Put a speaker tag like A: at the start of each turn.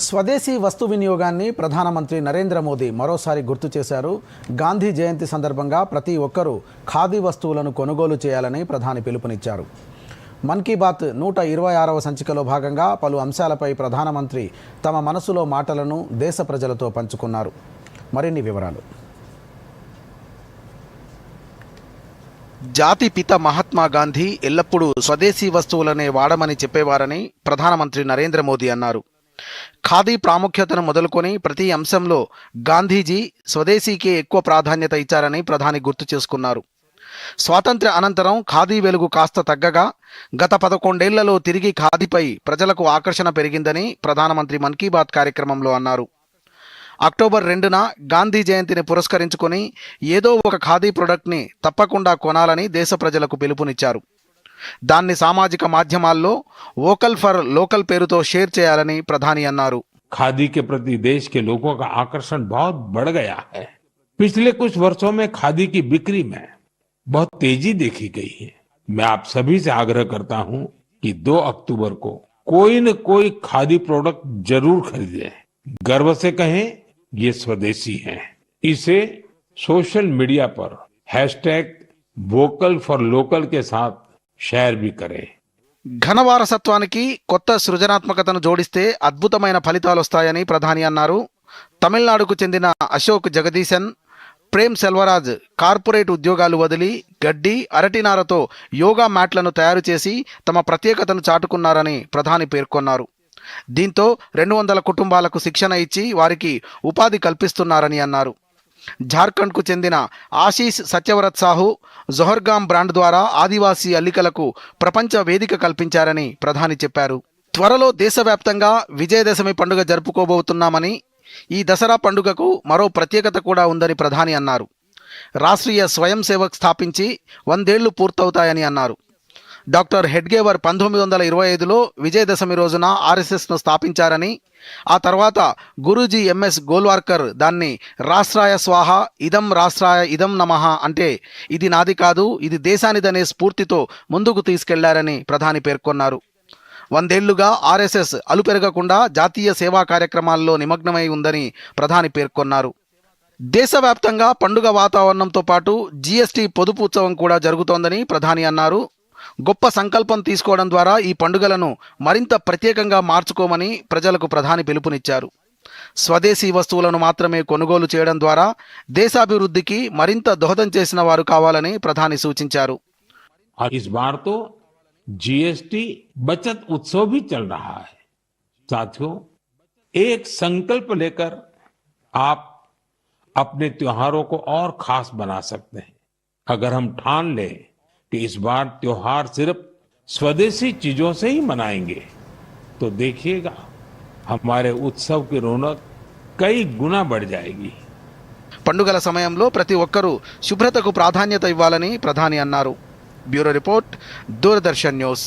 A: స్వదేశీ వస్తు వినియోగాన్ని ప్రధానమంత్రి నరేంద్ర మోదీ మరోసారి గుర్తు చేశారు. గాంధీ జయంతి సందర్భంగా ప్రతి ఒక్కరూ ఖాదీ వస్తువులను కొనుగోలు చేయాలని ప్రధాని పిలుపునిచ్చారు. మన్ కీ బాత్ నూట ఇరవై ఆరవ సంచికలో భాగంగా పలు అంశాలపై ప్రధానమంత్రి తమ మనసులో మాటలను దేశ ప్రజలతో పంచుకున్నారు. మరిన్ని వివరాలు. జాతి పిత మహాత్మా గాంధీ ఎల్లప్పుడూ స్వదేశీ వస్తువులనే వాడమని చెప్పేవారని ప్రధానమంత్రి నరేంద్ర మోదీ అన్నారు. ఖాదీ ప్రాముఖ్యతను మొదలుకొని ప్రతి అంశంలో గాంధీజీ స్వదేశీకే ఎక్కువ ప్రాధాన్యత ఇచ్చారని ప్రధాని గుర్తు చేసుకున్నారు. స్వాతంత్ర్య అనంతరం ఖాదీ వెలుగు కాస్త తగ్గగా గత పదకొండేళ్ళలో తిరిగి ఖాదీపై ప్రజలకు ఆకర్షణ పెరిగిందని ప్రధానమంత్రి మన్ కీ బాత్ కార్యక్రమంలో అన్నారు. అక్టోబర్ రెండున గాంధీ జయంతిని పురస్కరించుకొని ఏదో ఒక ఖాదీ ప్రొడక్ట్ని తప్పకుండా కొనాలని దేశ ప్రజలకు పిలుపునిచ్చారు. దాన్ని సామాజిక మాధ్యమాల్లో వోకల్ ఫర్ లోకల్ పేరుతో షేర్ చేయాలని ప్రధాని అన్నారు
B: खादी के प्रति देश के लोगों का आकर्षण बहुत बढ़ गया है पिछले कुछ वर्षों में खादी की बिक्री में बहुत तेजी देखी गई है मैं आप सभी से आग्रह करता हूं कि 2 अक्टूबर को कोई न कोई खादी प्रोडक्ट जरूर खरीदें गर्व से कहें ये स्वदेशी है इसे सोशल मीडिया पर हैशटैग वोकल फॉर लोकल के साथ షేర్ బి కరే
A: ఘన వారసత్వానికి కొత్త సృజనాత్మకతను జోడిస్తే అద్భుతమైన ఫలితాలు వస్తాయని ప్రధాని అన్నారు. తమిళనాడుకు చెందిన అశోక్ జగదీశన్ ప్రేమ్ సెల్వరాజ్ కార్పొరేట్ ఉద్యోగాలు వదిలి గడ్డి అరటినారతో యోగా మ్యాట్లను తయారు చేసి తమ ప్రత్యేకతను చాటుకున్నారని ప్రధాని పేర్కొన్నారు. దీంతో రెండు వందల కుటుంబాలకు శిక్షణ ఇచ్చి వారికి ఉపాధి కల్పిస్తున్నారని అన్నారు. జార్ఖండ్కు చెందిన ఆశీష్ సత్యవ్రత్ సాహు జొహర్గాం బ్రాండ్ ద్వారా ఆదివాసీ అల్లికలకు ప్రపంచ వేదిక కల్పించారని ప్రధాని చెప్పారు. త్వరలో దేశవ్యాప్తంగా విజయదశమి పండుగ జరుపుకోబోతున్నామని ఈ దసరా పండుగకు మరో ప్రత్యేకత కూడా ఉందని ప్రధాని అన్నారు. రాష్ట్రీయ స్వయం సేవక్ స్థాపించి వందేళ్ళు పూర్తవుతాయని అన్నారు. డాక్టర్ హెడ్గేవర్ పంతొమ్మిది వందల ఇరవై ఐదులో విజయదశమి రోజున ఆర్ఎస్ఎస్ను స్థాపించారని ఆ తర్వాత గురూజీ ఎంఎస్ గోల్వార్కర్ దాన్ని రాష్ట్రాయ స్వాహ ఇదం రాష్ట్రాయ ఇదం నమః అంటే ఇది నాది కాదు ఇది దేశానిదనే స్ఫూర్తితో ముందుకు తీసుకెళ్ళారని ప్రధాని పేర్కొన్నారు. వందేళ్ళుగా ఆర్ఎస్ఎస్ అలుపెరగకుండా జాతీయ సేవా కార్యక్రమాల్లో నిమగ్నమై ఉందని ప్రధాని పేర్కొన్నారు. దేశవ్యాప్తంగా పండుగ వాతావరణంతో పాటు జీఎస్టీ పొదుపు ఉత్సవం కూడా జరుగుతోందని ప్రధాని అన్నారు. గొప్ప సంకల్పం తీసుకోవడం ద్వారా ఈ పండుగలను మరింత ప్రత్యేకంగా మార్చుకోమని ప్రజలకు ప్రధాని పిలుపునిచ్చారు స్వదేశీ వస్తువులను మాత్రమే కొనుగోలు చేయడం ద్వారా దేశాభివృద్ధికి మరింత దోహదం చేసిన వారు కావాలని ప్రధాని సూచించారు
B: और इस बार तो जीएसटी बचत उत्सव भी चल रहा है साथियों एक संकल्प लेकर आप अपने त्योहारों को और खास बना सकते हैं अगर हम ठान लें कि इस बार त्योहार सिर्फ स्वदेशी चीजों से ही मनाएंगे तो देखिएगा हमारे उत्सव की रौनक कई गुना बढ़ जाएगी
A: పండుగల సమయంలో ప్రతి ఒక్కరూ శుభ్రతకు ప్రాధాన్యత ఇవ్వాలని ప్రధాని అన్నారు బ్యూరో రిపోర్ట్ దూరదర్శన్ న్యూస్